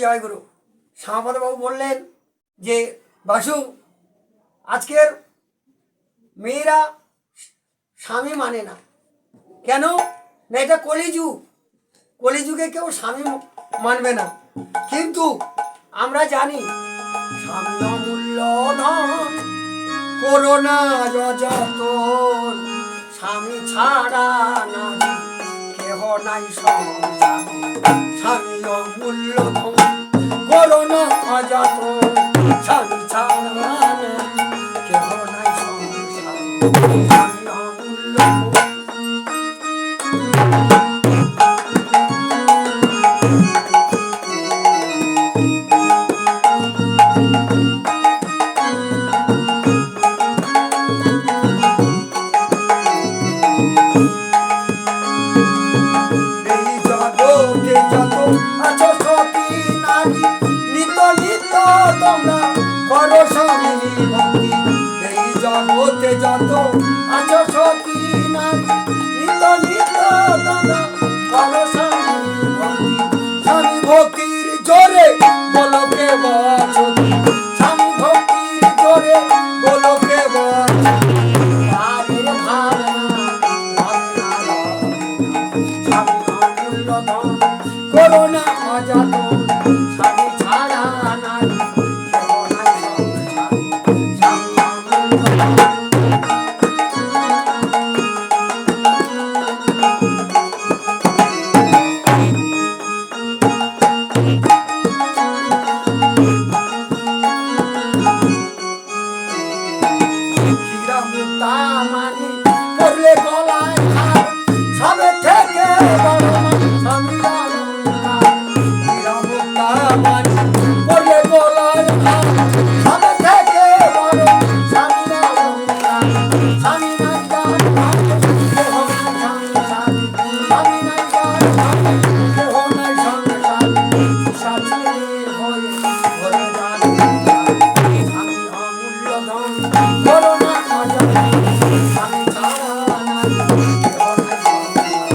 জয়গুরু শ্যামাপদবাবু বললেন যে, বাসু, আজকের মেয়েরা স্বামী মানে না। কেন? না, এটা কলিযুগ। কলিযুগে কেউ স্বামী মানবে না। কিন্তু আমরা জানি করোনা স্বামী ছাড়া না নাই সংসারে স্বামী অমূল্য করো না অজাত স্বামী ছাড়া কেহ নাই সংসারে স্বামী অমূল্য যাতনা অযাতনা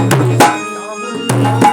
Nom, nom, nom.